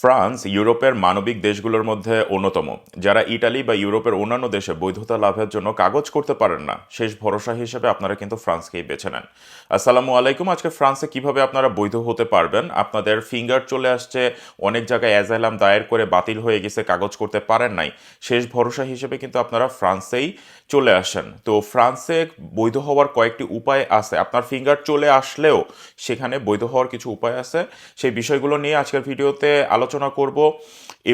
France ইউরোপের মানবিক দেশগুলোর মধ্যে অন্যতম, যারা ইটালি বা ইউরোপের অন্যান্য দেশে বৈধতা লাভের জন্য কাগজ করতে পারেন না। শেষ ভরসা হিসেবে আপনারা কিন্তু ফ্রান্সকেই বেছে নেন। আসসালামু আলাইকুম। আজকে ফ্রান্সে কীভাবে আপনারা বৈধ হতে পারবেন? আপনাদের ফিঙ্গার চলে আসছে, অনেক জায়গায় অ্যাজাইলাম দায়ের করে বাতিল হয়ে গেছে, কাগজ করতে পারেন নাই। শেষ ভরসা হিসেবে কিন্তু আপনারা ফ্রান্সেই চলে আসেন। তো ফ্রান্সে বৈধ হওয়ার কয়েকটি উপায় আছে। আপনার ফিঙ্গার চলে আসলেও সেখানে বৈধ হওয়ার কিছু উপায় আছে। সেই বিষয়গুলো নিয়ে আজকের ভিডিওতে আলোচনা করব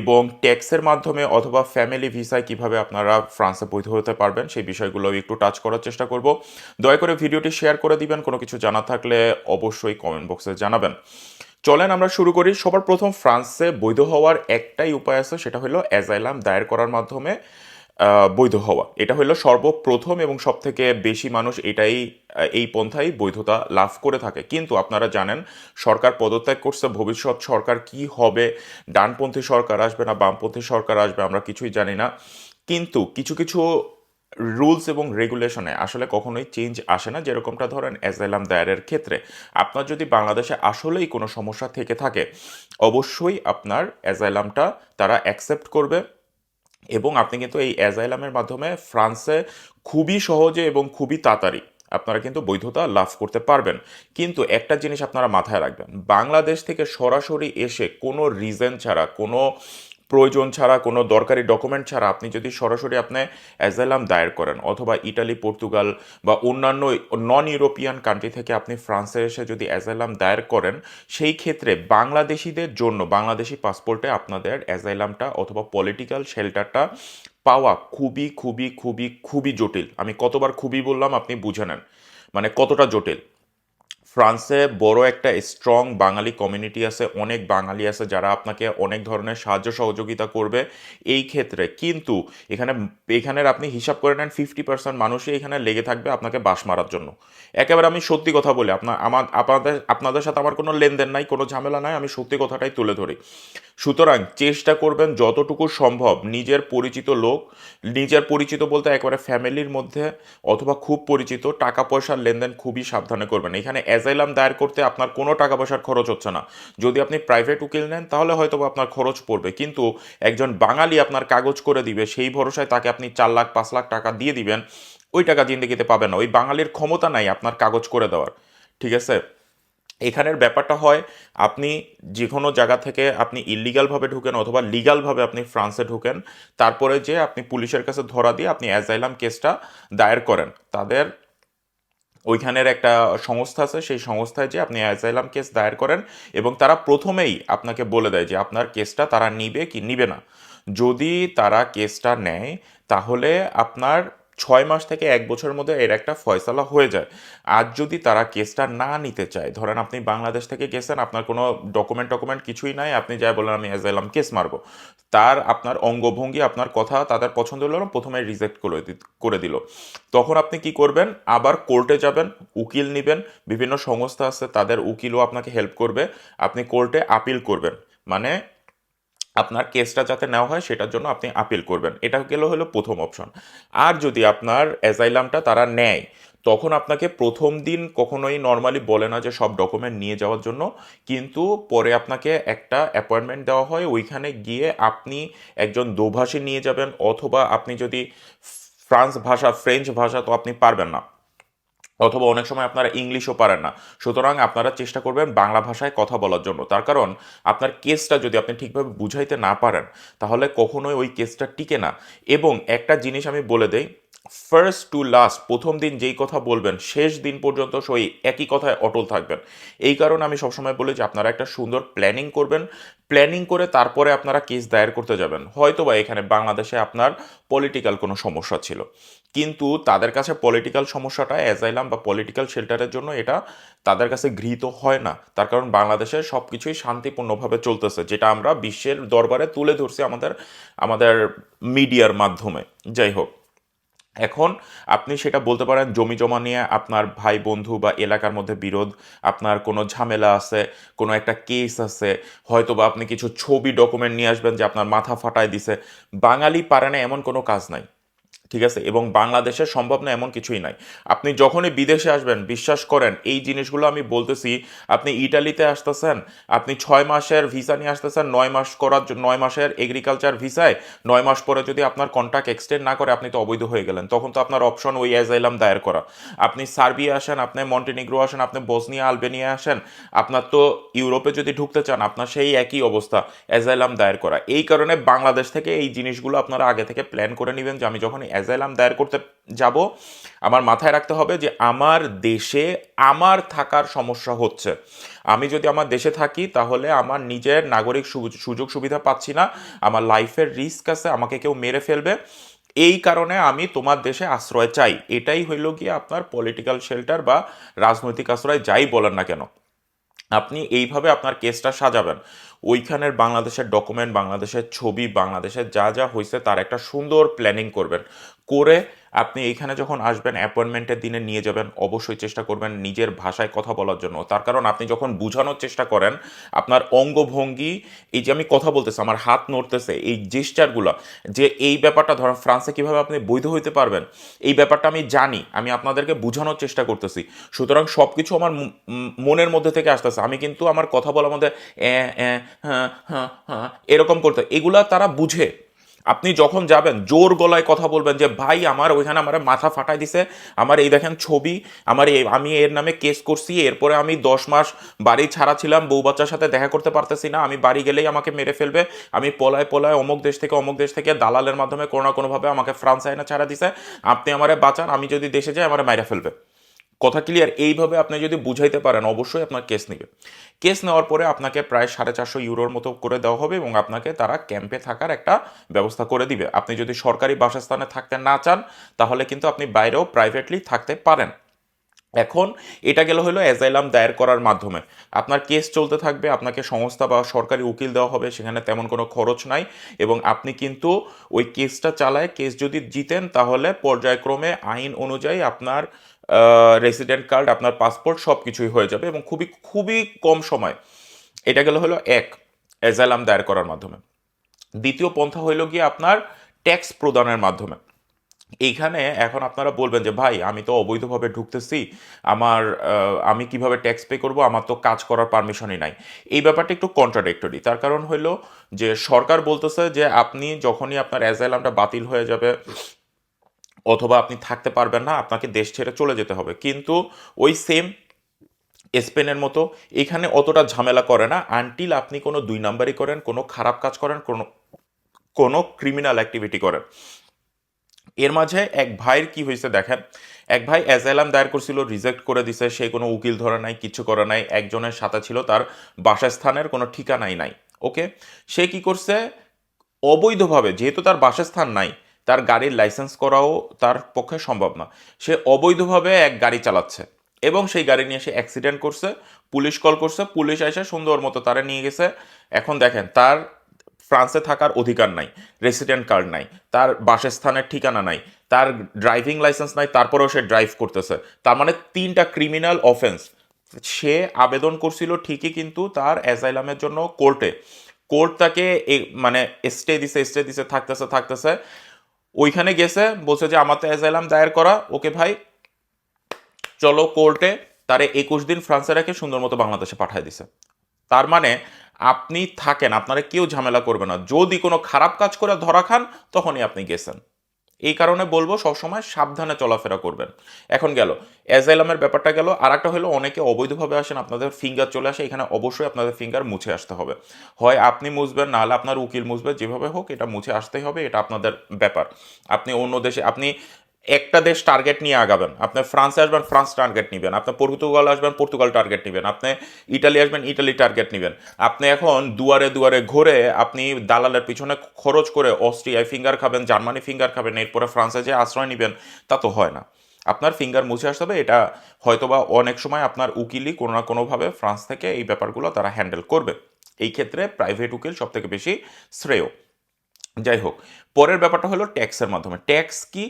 এবং ট্যাক্সের মাধ্যমে অথবা ফ্যামিলি ভিসায় কীভাবে আপনারা ফ্রান্সে বৈধ হতে পারবেন, সেই বিষয়গুলো একটু টাচ করার চেষ্টা করব। দয়া করে ভিডিওটি শেয়ার করে দিবেন, কোনো কিছু জানা থাকলে অবশ্যই কমেন্ট বক্সে জানাবেন। চলেন আমরা শুরু করি। সবার প্রথম ফ্রান্সে বৈধ হওয়ার একটাই উপায় আছে, সেটা হলো অ্যাজাইলাম দায়ের করার মাধ্যমে বৈধ হওয়া। এটা হলো সর্বপ্রথম এবং সব থেকে বেশি মানুষ এটাই এই পন্থাই বৈধতা লাভ করে থাকে। কিন্তু আপনারা জানেন, সরকার পদত্যাগ করছে, ভবিষ্যৎ সরকার কি হবে? ডানপন্থী সরকার আসবে না, বামপন্থী সরকার আসবে, আমরা কিছুই জানি না। কিন্তু কিছু কিছু রুলস এবং রেগুলেশনে আসলে কখনোই চেঞ্জ আসে না, যেরকমটা ধরেন অ্যাজাইলাম দায়েরের ক্ষেত্রে। আপনার যদি বাংলাদেশে আসলেই কোনো সমস্যা থেকে থাকে, অবশ্যই আপনার অ্যাজাইলামটা তারা অ্যাকসেপ্ট করবে। এবং আপনি কিন্তু এই অ্যাজাইলামের মাধ্যমে ফ্রান্সে খুবই সহজে এবং খুবই তাড়াতাড়ি আপনারা কিন্তু বৈধতা লাভ করতে পারবেন। কিন্তু একটা জিনিস আপনারা মাথায় রাখবেন, বাংলাদেশ থেকে সরাসরি এসে কোনো রিজন ছাড়া, কোনো প্রয়োজন ছাড়া, কোনো দরকারি ডকুমেন্ট ছাড়া আপনি যদি সরাসরি আপনি অ্যাজাইলাম দায়ের করেন অথবা ইটালি, পর্তুগাল বা অন্যান্য নন ইউরোপিয়ান কান্ট্রি থেকে আপনি ফ্রান্সে এসে যদি অ্যাজাইলাম দায়ের করেন, সেই ক্ষেত্রে বাংলাদেশিদের জন্য, বাংলাদেশি পাসপোর্টে আপনাদের অ্যাজাইলামটা অথবা পলিটিক্যাল শেল্টারটা পাওয়া খুবই খুবই খুবই খুবই জটিল। আমি কতবার খুবই বললাম, আপনি বুঝে নেন। মানে কতটা জটিল? ফ্রান্সে বড় একটা স্ট্রং বাঙালি কমিউনিটি আছে, অনেক বাঙালি আছে যারা আপনাকে অনেক ধরনের সাহায্য সহযোগিতা করবে এই ক্ষেত্রে। কিন্তু এখানে, এখানের আপনি হিসাব করে নেন ফিফটি পার্সেন্ট মানুষই এখানে লেগে থাকবে আপনাকে বাস মারার জন্য। একেবারে আমি সত্যি কথা বলি, আপনার, আমার, আপনাদের আপনাদের সাথে আমার কোনো লেনদেন নাই, কোনো ঝামেলা নাই, আমি সত্যি কথাটাই তুলে ধরি। সুতরাং চেষ্টা করবেন যতটুকু সম্ভব নিজের পরিচিত লোক, নিজের পরিচিত বলতে একেবারে ফ্যামিলির মধ্যে অথবা খুব পরিচিত টাকা পয়সার লেনদেন খুবই সাবধানে করবেন। এখানে অ্যাজাইলাম দায়ের করতে আপনার কোনো টাকা পয়সার খরচ হচ্ছে না। যদি আপনি প্রাইভেট উকিল নেন, তাহলে হয়তো আপনার খরচ পড়বে। কিন্তু একজন বাঙালি আপনার কাগজ করে দিবে, সেই ভরসায় তাকে আপনি চার লাখ, পাঁচ লাখ টাকা দিয়ে দিবেন, ওই টাকা জিন্দিগিতে পাবেন না। ওই বাঙালির ক্ষমতা নাই আপনার কাগজ করে দেওয়ার। ঠিক আছে? এখানের ব্যাপারটা হয়, আপনি যে কোনো জায়গা থেকে আপনি ইলিগালভাবে ঢুকেন অথবা লিগালভাবে আপনি ফ্রান্সে ঢুকেন, তারপরে যে আপনি পুলিশের কাছে ধরা দিয়ে আপনি অ্যাজাইলাম কেসটা দায়ের করেন। তাদের ওইখানের একটা সংস্থা আছে, সেই সংস্থায় যে আপনি অ্যাজাইলাম কেস দায়ের করেন এবং তারা প্রথমেই আপনাকে বলে দেয় যে আপনার কেসটা তারা নিবে কি নিবে না। যদি তারা কেসটা নেয়, তাহলে আপনার ছয় মাস থেকে এক বছরের মধ্যে এর একটা ফয়সলা হয়ে যায়। আর যদি তারা কেসটা না নিতে চায়, ধরেন আপনি বাংলাদেশ থেকে গেছেন আপনার কোনো ডকুমেন্ট টকুমেন্ট কিছুই নাই, আপনি যাই বলেন আমি অ্যাজাইলাম কেস মারবো। তার আপনার অঙ্গভঙ্গি, আপনার কথা, তাদের পছন্দ হলো না, প্রথমে রিজেক্ট করে করে দিল। তখন আপনি কি করবেন? আবার কোর্টে যাবেন, উকিল নেবেন, বিভিন্ন সংস্থা আছে, তাদের উকিলও আপনাকে হেল্প করবে, আপনি কোর্টে আপিল করবেন। মানে আপনার কেসটা যাতে নেওয়া হয়, সেটার জন্য আপনি আপিল করবেন। এটা গেল হলো প্রথম অপশন আর যদি আপনার অ্যাজাইলামটা তারা নেয়, তখন আপনাকে প্রথম দিন কখনোই নর্মালি বলে না যে সব ডকুমেন্ট নিয়ে যাওয়ার জন্য। কিন্তু পরে আপনাকে একটা অ্যাপয়েন্টমেন্ট দেওয়া হয়, ওইখানে গিয়ে আপনি একজন দোভাষী নিয়ে যাবেন, অথবা আপনি যদি ফ্রান্স ভাষা ফ্রেঞ্চ ভাষা, তো আপনি পারবেন না। অথবা অনেক সময় আপনারা ইংলিশও পারেন না। সুতরাং আপনারা চেষ্টা করবেন বাংলা ভাষায় কথা বলার জন্য। তার কারণ, আপনার কেসটা যদি আপনি ঠিকভাবে বুঝাইতে না পারেন, তাহলে কখনোই ওই কেসটা টিকে না। এবং একটা জিনিস আমি বলে দেই ফার্স্ট টু লাস্ট প্রথম দিন যেই কথা বলবেন, শেষ দিন পর্যন্ত সেই একই কথায় অটল থাকবেন। এই কারণে আমি সবসময় বলি যে, আপনারা একটা সুন্দর প্ল্যানিং করবেন। প্ল্যানিং করে তারপরে আপনারা কেস দায়ের করতে যাবেন। হয়তো বা এখানে বাংলাদেশে আপনার পলিটিক্যাল কোনো সমস্যা ছিল। কিন্তু তাদের কাছে পলিটিক্যাল সমস্যাটা অ্যাজাইলাম বা পলিটিক্যাল শেল্টারের জন্য এটা তাদের কাছে গৃহীত হয় না। তার কারণ বাংলাদেশে সব কিছুই শান্তিপূর্ণভাবে চলতেছে, যেটা আমরা বিশ্বের দরবারে তুলে ধরছি আমাদের আমাদের মিডিয়ার মাধ্যমে। যাই হোক, এখন আপনি সেটা বলতে পারেন, জমি জমা নিয়ে আপনার ভাই বন্ধু বা এলাকার মধ্যে বিরোধ, আপনার কোনো ঝামেলা আছে, কোনো একটা কেস আছে হয়তো বা আপনি কিছু ছবি ডকুমেন্ট নিয়ে আসবেন যে আপনার মাথা ফাটায় দিছে। বাঙালি পারে না এমন কোনো কাজ নাই। ঠিক আছে? এবং বাংলাদেশে সম্ভব না এমন কিছুই নাই। আপনি যখনই বিদেশে আসবেন, বিশ্বাস করেন, এই জিনিসগুলো আমি বলতেছি, আপনি ইটালিতে আসতেছেন, আপনি ছয় মাসের ভিসা নিয়ে আসতেছেন, নয় মাস করার নয় মাসের এগ্রিকালচার ভিসায়, নয় মাস পরে যদি আপনার কন্ট্রাক্ট এক্সটেন্ড না করে, আপনি তো অবৈধ হয়ে গেলেন। তখন তো আপনার অপশন ওই অ্যাজাইলাম দায়ের করা। আপনি সার্বিয়া আসেন, আপনি মন্টেনিগ্রো আসেন, আপনি বসনিয়া, আলবেনিয়া আসেন, আপনার তো ইউরোপে যদি ঢুকতে চান, আপনার সেই একই অবস্থা অ্যাজাইলাম দায়ের করা। এই কারণে বাংলাদেশ থেকে এই জিনিসগুলো আপনারা আগে থেকে প্ল্যান করে নেবেন যে আমি যখন অ্যাজাইলাম দায়ের করতে যাব, আমার মাথায় রাখতে হবে যে আমার দেশে আমার থাকার সমস্যা হচ্ছে। আমি যদি আমার দেশে থাকি, তাহলে আমার নিজের নাগরিক সুযোগ সুবিধা পাচ্ছি না, আমার লাইফের রিস্ক আছে, আমাকে কেউ মেরে ফেলবে। এই কারণে আমি তোমার দেশে আশ্রয় চাই। এটাই হইল গিয়ে আপনার পলিটিক্যাল শেল্টার বা রাজনৈতিক আশ্রয়, যাই বলেন না কেন। আপনি এইভাবে আপনার কেসটা সাজাবেন। ওইখানের বাংলাদেশের ডকুমেন্ট বাংলাদেশের ছবি, বাংলাদেশের যা যা হয়েছে তার একটা সুন্দর প্ল্যানিং করবেন। করে আপনি এইখানে যখন আসবেন অ্যাপয়েন্টমেন্টের দিনে নিয়ে যাবেন অবশ্যই চেষ্টা করবেন নিজের ভাষায় কথা বলার জন্য। তার কারণ আপনি যখন বোঝানোর চেষ্টা করেন আপনার অঙ্গভঙ্গি এই যে আমি কথা বলতেছি আমার হাত নড়তেছে এই জেস্টারগুলো যে এই ব্যাপারটা ধরেন ফ্রান্সে কীভাবে আপনি বৈধ হইতে পারবেন এই ব্যাপারটা আমি জানি আমি আপনাদেরকে বোঝানোর চেষ্টা করতেছি। সুতরাং সব কিছু আমার মনের মধ্যে থেকে আসতেছে। আমি কিন্তু আমার কথা বলার মধ্যে হ্যাঁ, হ্যাঁ, হ্যাঁ, এরকম করতে এগুলা তারা বুঝে। আপনি যখন যাবেন, জোর গলায় কথা বলবেন যে, ভাই, আমার ওইখানে আমার মাথা ফাটাই দিছে। আমার এই দেখেন ছবি, আমার এই, আমি এর নামে কেস করছি। এরপরে আমি দশ মাস বাড়ি ছাড়া ছিলাম, বউ বাচ্চার সাথে দেখা করতে পারতেছি না। আমি বাড়ি গেলেই আমাকে মেরে ফেলবে। আমি পলায় পলায় অমুক দেশ থেকে অমুক দেশ থেকে দালালের মাধ্যমে কোনো না কোনোভাবে আমাকে ফ্রান্স আইনা ছাড়া দিছে। আপনি আমারে বাঁচান, আমি যদি দেশে যাই, আমার মাইরা ফেলবে। কথা ক্লিয়ার এইভাবে আপনি যদি বুঝাইতে পারেন, অবশ্যই আপনার কেস নেবে। কেস নেওয়ার পরে আপনাকে প্রায় সাড়ে চারশো ইউরোর মতো করে দেওয়া হবে এবং আপনাকে তারা ক্যাম্পে থাকার একটা ব্যবস্থা করে দিবে। আপনি যদি সরকারি বাসস্থানে থাকতে না চান, তাহলে কিন্তু আপনি বাইরেও প্রাইভেটলি থাকতে পারেন। এখন এটা গেল হলো অ্যাজাইলাম দায়ের করার মাধ্যমে। আপনার কেস চলতে থাকবে, আপনাকে সংস্থা বা সরকারি উকিল দেওয়া হবে, সেখানে তেমন কোনো খরচ নাই এবং আপনি কিন্তু ওই কেসটা চালায়। কেস যদি জিতেন, তাহলে পর্যায়ক্রমে আইন অনুযায়ী আপনার রেসিডেন্ট কার্ড আপনার পাসপোর্ট সব কিছুই হয়ে যাবে এবং খুবই খুবই কম সময়। এটা গেল হলো এক অ্যাজাইলাম দায়ের করার মাধ্যমে। দ্বিতীয় পন্থা হইল গিয়ে আপনার ট্যাক্স প্রদানের মাধ্যমে। এইখানে এখন আপনারা বলবেন যে, ভাই, আমি তো অবৈধভাবে ঢুকতেছি। আমার আমি কীভাবে ট্যাক্স পে করব? আমার তো কাজ করার পারমিশনই নাই। এই ব্যাপারটা একটু কন্ট্রাডিক্টরি তার কারণ হইল যে, সরকার বলতেছে যে, আপনি যখনই আপনার অ্যাজাইলামটা বাতিল হয়ে যাবে অথবা আপনি থাকতে পারবেন না, আপনাকে দেশ ছেড়ে চলে যেতে হবে। কিন্তু ওই সেম স্পেনের মতো, এখানে অতটা ঝামেলা করে না আনটিল আপনি কোনো দুই নাম্বারই করেন, কোনো খারাপ কাজ করেন, কোনো কোনো ক্রিমিনাল অ্যাক্টিভিটি করেন। এর মাঝে এক ভাইয়ের কি হয়েছে দেখেন? এক ভাই অ্যাজাইলাম দায়ের করছিল রিজেক্ট করে দিছে, সে কোনো উকিল ধরে নাই, কিছু করে নাই, একজনের সাথে ছিল, তার বাসস্থানের কোনো ঠিকানাই নাই ওকে সে কি করছে? অবৈধভাবে, যেহেতু তার বাসস্থান নাই তার গাড়ির লাইসেন্স করাও তার পক্ষে সম্ভব না। সে অবৈধভাবে এক গাড়ি চালাচ্ছে এবং সেই গাড়ি নিয়ে সে অ্যাক্সিডেন্ট করছে, পুলিশ কল করছে, পুলিশ এসে সুন্দর মতো তারা নিয়ে গেছে। এখন দেখেন, তার ফ্রান্সে থাকার অধিকার নাই রেসিডেন্ট কার্ড নাই, তার বাসস্থানের ঠিকানা নাই, তার ড্রাইভিং লাইসেন্স নাই, তারপরেও সে ড্রাইভ করতেছে। তার মানে তিনটা ক্রিমিনাল অফেন্স সে আবেদন করছিল ঠিকই কিন্তু তার অ্যাসাইলামের জন্য কোর্টে কোর্ট তাকে মানে স্টে দিছে স্টে দিছে, থাকতেছে থাকতেছে। ওইখানে গেছে, বলছে যে আমার তো অ্যাসাইলাম দায়ের করা। ওকে ভাই, চলো কোর্টে তারে একুশ দিন ফ্রান্সে রেখে সুন্দর মতো বাংলাদেশে পাঠিয়ে দিছে। তার মানে আপনি থাকেন, আপনারা কেউ ঝামেলা করবে না। যদি কোনো খারাপ কাজ করে ধরা খান, তখনই আপনি গেছেন। এই কারণে বলব সবসময় সাবধানে চলাফেরা করবেন। এখন গেল অ্যাজাইলামের ব্যাপারটা গেল আর একটা হলো অনেকে অবৈধভাবে আসেন, আপনাদের ফিঙ্গার চলে আসে, এখানে অবশ্যই আপনাদের ফিঙ্গার মুছে আসতে হবে। হয় আপনি মুছবেন নাহলে আপনার উকিল মুছবে, যেভাবে হোক এটা মুছে আসতেই হবে, এটা আপনাদের ব্যাপার। আপনি অন্য দেশে, আপনি একটা দেশ টার্গেট নিয়ে আগাবেন। আপনি ফ্রান্সে আসবেন, ফ্রান্স টার্গেট নেবেন। আপনি পর্তুগাল আসবেন, পর্তুগাল টার্গেট নেবেন। আপনি ইটালি আসবেন, ইটালি টার্গেট নেবেন। আপনি এখন দুয়ারে দুয়ারে ঘুরে আপনি দালালের পিছনে খরচ করে অস্ট্রিয়ায় ফিঙ্গার খাবেন, জার্মানি ফিঙ্গার খাবেন, এরপরে ফ্রান্সে যে আশ্রয় নেবেন, তা তো হয় না। আপনার ফিঙ্গার মুছে আসতে হবে, এটা হয়তোবা অনেক সময় আপনার উকিলই কোনো না কোনোভাবে ফ্রান্স থেকে এই ব্যাপারগুলো তারা হ্যান্ডেল করবে। এই ক্ষেত্রে প্রাইভেট উকিল সব থেকে বেশি শ্রেয়। যাই হোক পরের ব্যাপারটা হলো ট্যাক্সের মাধ্যমে। ট্যাক্স কি?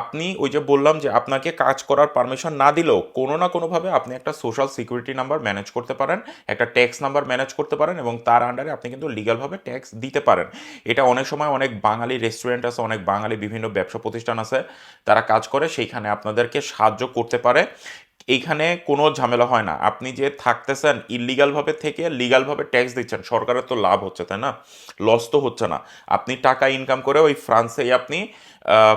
আপনি ওই যে বললাম যে আপনাকে কাজ করার পারমিশন না দিলেও কোনো না কোনোভাবে আপনি একটা সোশ্যাল সিকিউরিটি নাম্বার ম্যানেজ করতে পারেন, একটা ট্যাক্স নাম্বার ম্যানেজ করতে পারেন এবং তার আন্ডারে আপনি কিন্তু লিগালভাবে ট্যাক্স দিতে পারেন। এটা অনেক সময় অনেক বাঙালি রেস্টুরেন্ট আছে, অনেক বাঙালি বিভিন্ন ব্যবসা প্রতিষ্ঠান আছে, তারা কাজ করে, সেইখানে আপনাদেরকে সাহায্য করতে পারে। এইখানে কোনো ঝামেলা হয় না। আপনি যে থাকতেছেন ইলিগালভাবে থেকে লিগালভাবে ট্যাক্স দিচ্ছেন, সরকারের তো লাভ হচ্ছে, তাই না? লস তো হচ্ছে না। আপনি টাকা ইনকাম করে ওই ফ্রান্সেই আপনি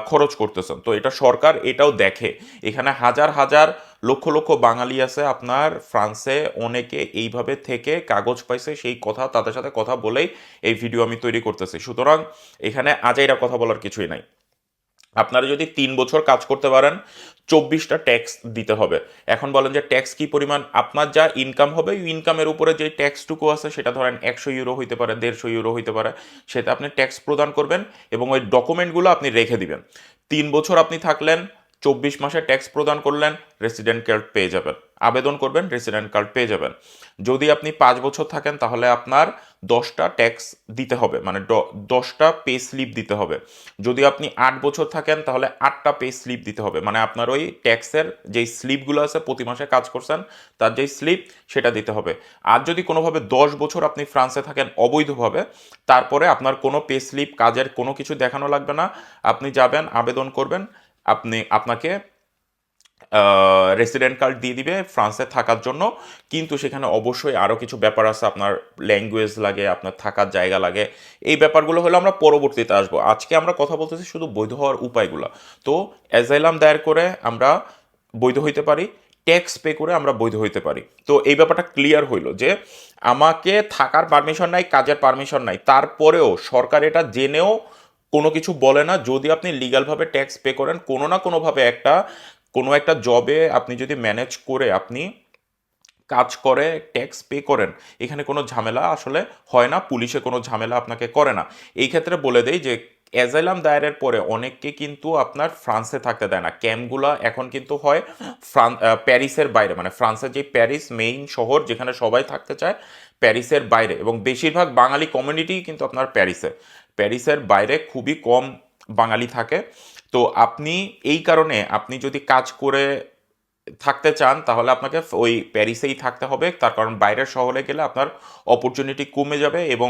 খরচ করতেছেন। তো এটা সরকার এটাও দেখে। এখানে হাজার হাজার, লক্ষ লক্ষ বাঙালি আছে আপনার ফ্রান্সে অনেকে এইভাবে থেকে কাগজ পাইছে, সেই কথা তাদের সাথে কথা বলেই এই ভিডিও আমি তৈরি করতেছি। সুতরাং এখানে আজাইরা কথা বলার কিছুই নাই। আপনারা যদি তিন বছর কাজ করতে পারেন চব্বিশটা ট্যাক্স দিতে হবে। এখন বলেন যে ট্যাক্স কি পরিমাণ? আপনার যা ইনকাম হবে, ওই ইনকামের উপরে যে ট্যাক্সটুকু আছে, সেটা ধরেন একশো ইউরো হইতে পারে, দেড়শো ইউরো হইতে পারে, সেটা আপনি ট্যাক্স প্রদান করবেন এবং ওই ডকুমেন্টগুলো আপনি রেখে দিবেন। তিন বছর আপনি থাকলেন, চব্বিশ মাসে ট্যাক্স প্রদান করলেন রেসিডেন্ট কার্ড পেয়ে যাবেন। আবেদন করবেন রেসিডেন্ট কার্ড পেয়ে যাবেন। যদি আপনি পাঁচ বছর থাকেন, তাহলে আপনার দশটা ট্যাক্স দিতে হবে মানে দশটা পে স্লিপ দিতে হবে। যদি আপনি আট বছর থাকেন, তাহলে আটটা পে স্লিপ দিতে হবে। মানে আপনার ওই ট্যাক্সের যেই স্লিপগুলো আছে, প্রতি মাসে কাজ করছেন, তার যেই স্লিপ সেটা দিতে হবে। আর যদি কোনোভাবে দশ বছর আপনি ফ্রান্সে থাকেন অবৈধভাবে, তারপরে আপনার কোনো পে স্লিপ কাজের কোনো কিছু দেখানো লাগবে না। আপনি যাবেন, আবেদন করবেন, আপনি, আপনাকে রেসিডেন্ট কার্ড দিয়ে দিবে ফ্রান্সে থাকার জন্য। কিন্তু সেখানে অবশ্যই আরও কিছু ব্যাপার আছে, আপনার ল্যাঙ্গুয়েজ লাগে, আপনার থাকার জায়গা লাগে। এই ব্যাপারগুলো হলো আমরা পরবর্তীতে আসব। আজকে আমরা কথা বলতেছি শুধু বৈধ হওয়ার উপায়গুলো। তো অ্যাজাইলাম দায়ের করে আমরা বৈধ হইতে পারি ট্যাক্স পে করে আমরা বৈধ হইতে পারি। তো এই ব্যাপারটা ক্লিয়ার হইল যে আমাকে থাকার পারমিশন নাই, কাজের পারমিশন নাই। তারপরেও সরকার এটা জেনেও কোনো কিছু বলে না। যদি আপনি লিগালভাবে ট্যাক্স পে করেন, কোনো না কোনোভাবে একটা কোনো একটা জবে আপনি যদি ম্যানেজ করে আপনি কাজ করে ট্যাক্স পে করেন এখানে কোনো ঝামেলা আসলে হয় না পুলিশে কোনো ঝামেলা আপনাকে করে না। এই ক্ষেত্রে বলে দেই যে অ্যাজাইলাম দায়েরের পরে অনেককে কিন্তু আপনার ফ্রান্সে থাকতে দেয় না। ক্যাম্পগুলো এখন কিন্তু হয় ফ্রান আহ, প্যারিসের বাইরে। মানে ফ্রান্সের যে প্যারিস মেইন শহর যেখানে সবাই থাকতে চায় প্যারিসের বাইরে। এবং বেশিরভাগ বাঙালি কমিউনিটি কিন্তু আপনার প্যারিসে প্যারিসের বাইরে খুবই কম বাঙালি থাকে। তো আপনি এই কারণে আপনি যদি কাজ করে থাকতে চান, তাহলে আপনাকে ওই প্যারিসেই থাকতে হবে। তার কারণ বাইরের শহরে গেলে আপনার অপরচুনিটি কমে যাবে এবং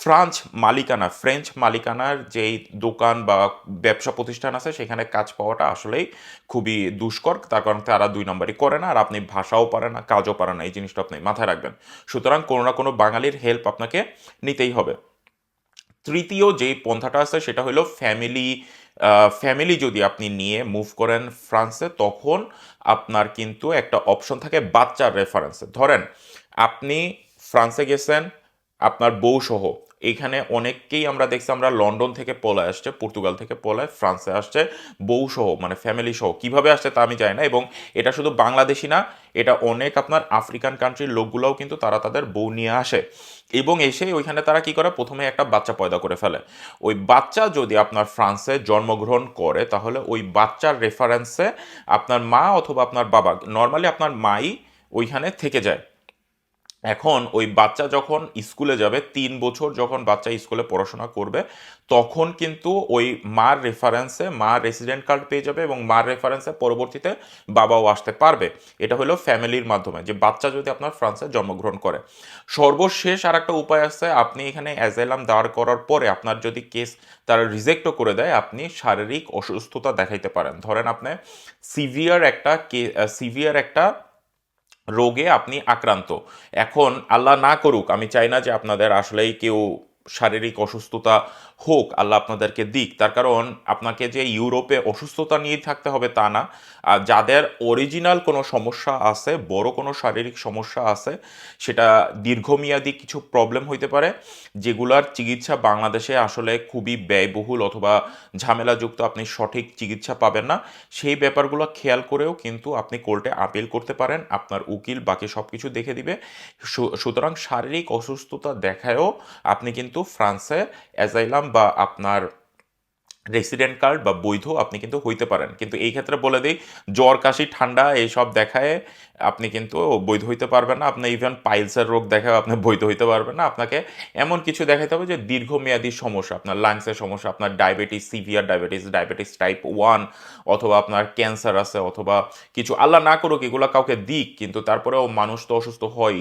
ফ্রান্স মালিকানা, ফ্রেঞ্চ মালিকানার যেই দোকান বা ব্যবসা প্রতিষ্ঠান আছে, সেখানে কাজ পাওয়াটা আসলেই খুবই দুষ্কর। তার কারণ তারা দুই নম্বরই করে না, আর আপনি ভাষাও পারেন না, কাজও পারেন না, এই জিনিসটা আপনি মাথায় রাখবেন। সুতরাং কোনো না কোনো বাঙালির হেল্প আপনাকে নিতেই হবে। তৃতীয় যেই পন্থাটা আছে, সেটা হলো ফ্যামিলি ফ্যামিলি যদি আপনি নিয়ে মুভ করেন ফ্রান্সে তখন আপনার কিন্তু একটা অপশন থাকে বাচ্চার রেফারেন্সে ধরেন, আপনি ফ্রান্সে গেছেন, আপনার বউ সহ এখানে অনেককেই আমরা দেখছি, আমরা লন্ডন থেকে পলায় আসছে, পর্তুগাল থেকে পলায়, ফ্রান্সে আসছে বউ সহ মানে ফ্যামিলি সহ কীভাবে আসছে তা আমি জানি না এবং এটা শুধু বাংলাদেশি না, এটা অনেক আপনার আফ্রিকান কান্ট্রির লোকগুলোও কিন্তু তারা তাদের বউ নিয়ে আসে। এবং এসে ওইখানে তারা কি করে? প্রথমে একটা বাচ্চা পয়দা করে ফেলে। ওই বাচ্চা যদি আপনার ফ্রান্সে জন্মগ্রহণ করে, তাহলে ওই বাচ্চার রেফারেন্সে আপনার মা অথবা আপনার বাবা নর্মালি আপনার মাই ওইখানে থেকে যায়। এখন ওই বাচ্চা যখন স্কুলে যাবে, তিন বছর যখন বাচ্চা স্কুলে পড়াশোনা করবে, তখন কিন্তু ওই মার রেফারেন্সে মা রেসিডেন্ট কার্ড পেয়ে যাবে এবং মার রেফারেন্সে পরবর্তীতে বাবাও আসতে পারবে। এটা হলো ফ্যামিলির মাধ্যমে যে বাচ্চা যদি আপনার ফ্রান্সে জন্মগ্রহণ করে। সর্বশেষ আর একটা উপায় আছে, আপনি এখানে অ্যাজাইলাম দাঁড় করার পরে আপনার যদি কেস তারা রিজেক্টও করে দেয়, আপনি শারীরিক অসুস্থতা দেখাইতে পারেন। ধরেন আপনি সিভিয়ার একটা কে সিভিয়ার একটা রোগে আপনি আক্রান্ত। এখন আল্লাহ না করুক, আমি চাই না যে আপনাদের আসলেই কেউ শারীরিক অসুস্থতা হোক, আল্লাহ আপনাদেরকে দিক। তার কারণ আপনাকে যে ইউরোপে অসুস্থতা নিয়ে থাকতে হবে তা না। আর যাদের অরিজিনাল কোনো সমস্যা আছে, বড় কোনো শারীরিক সমস্যা আছে, সেটা দীর্ঘমেয়াদী কিছু প্রবলেম হইতে পারে, যেগুলার চিকিৎসা বাংলাদেশে আসলে খুবই ব্যয়বহুল অথবা ঝামেলাযুক্ত আপনি সঠিক চিকিৎসা পাবেন না। সেই ব্যাপারগুলো খেয়াল করেও কিন্তু আপনি কোর্টে আপিল করতে পারেন, আপনার উকিল বাকি সব কিছু দেখে দিবে। সুতরাং শারীরিক অসুস্থতা দেখায়ও আপনি কিন্তু ফ্রান্সে অ্যাজাইলাম বা আপনার রেসিডেন্ট কার্ড বা বৈধ আপনি কিন্তু হইতে পারেন। কিন্তু এই ক্ষেত্রে বলে দিই, জ্বর, কাশি, ঠান্ডা এইসব দেখায় আপনি কিন্তু বৈধ হইতে পারবেন না। আপনি ইভেন পাইলসের রোগ দেখায় আপনি বৈধ হইতে পারবেন না। আপনাকে এমন কিছু দেখাতে হবে যে দীর্ঘমেয়াদী সমস্যা, আপনার লাংসের সমস্যা, আপনার diabetes severe diabetes diabetes type one অথবা আপনার ক্যান্সার আছে, অথবা কিছু। আল্লাহ না করুক, এগুলো কাউকে দিক, কিন্তু তারপরেও মানুষ তো অসুস্থ হয়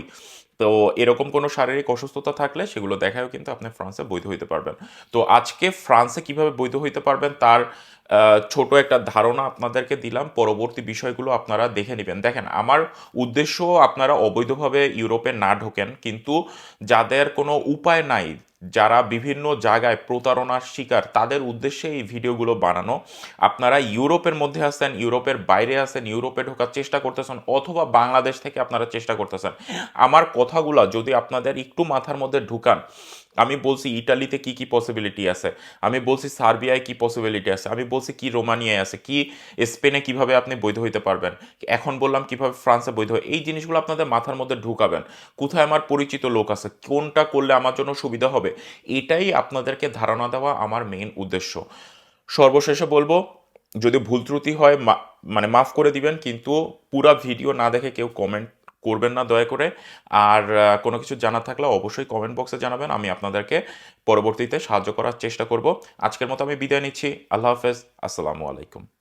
তো এরকম কোনো শারীরিক অসুস্থতা থাকলে সেগুলো দেখায়ও কিন্তু আপনি ফ্রান্সে বৈধ হইতে পারবেন। তো আজকে ফ্রান্সে কীভাবে বৈধ হইতে পারবেন তার ছোট একটা ধারণা আপনাদেরকে দিলাম। পরবর্তী বিষয়গুলো আপনারা দেখে নেবেন। দেখেন, আমার উদ্দেশ্য আপনারা অবৈধভাবে ইউরোপে না ঢোকেন, কিন্তু যাদের কোনো উপায় নাই যারা বিভিন্ন জায়গায় প্রতারণার শিকার, তাদের উদ্দেশ্যে এই ভিডিওগুলো বানানো। আপনারা ইউরোপের মধ্যে আছেন, ইউরোপের বাইরে আছেন, ইউরোপে ঢোকার চেষ্টা করতেছেন, অথবা বাংলাদেশ থেকে আপনারা চেষ্টা করতেছেন। আমার কথাগুলো যদি আপনাদের একটু মাথার মধ্যে ঢুকান আমি বলছি ইটালিতে কি কি পসিবিলিটি আছে? আমি বলছি সার্বিয়ায় কি পসিবিলিটি আছে? আমি বলছি কি রোমানিয়ায় আছে? কি স্পেনে কীভাবে আপনি বৈধ হইতে পারবেন? এখন বললাম কীভাবে ফ্রান্সে বৈধ এই জিনিসগুলো আপনাদের মাথার মধ্যে ঢুকাবেন। কোথায় আমার পরিচিত লোক আছে? কোনটা করলে আমার জন্য সুবিধা হবে? এটাই আপনাদেরকে ধারণা দেওয়া আমার মেইন উদ্দেশ্য। সর্বশেষে বলব, যদি ভুল ত্রুটি হয় মানে মাফ করে দিবেন, কিন্তু পুরা ভিডিও না দেখে কেউ কমেন্ট করবেন না, দয়া করে। আর কোনো কিছু জানা থাকলে অবশ্যই কমেন্ট বক্সে জানাবেন। আমি আপনাদেরকে পরবর্তীতে সাহায্য করার চেষ্টা করব। আজকের মতো আমি বিদায় নিচ্ছি। আল্লাহ হাফেজ। আসসালামু আলাইকুম।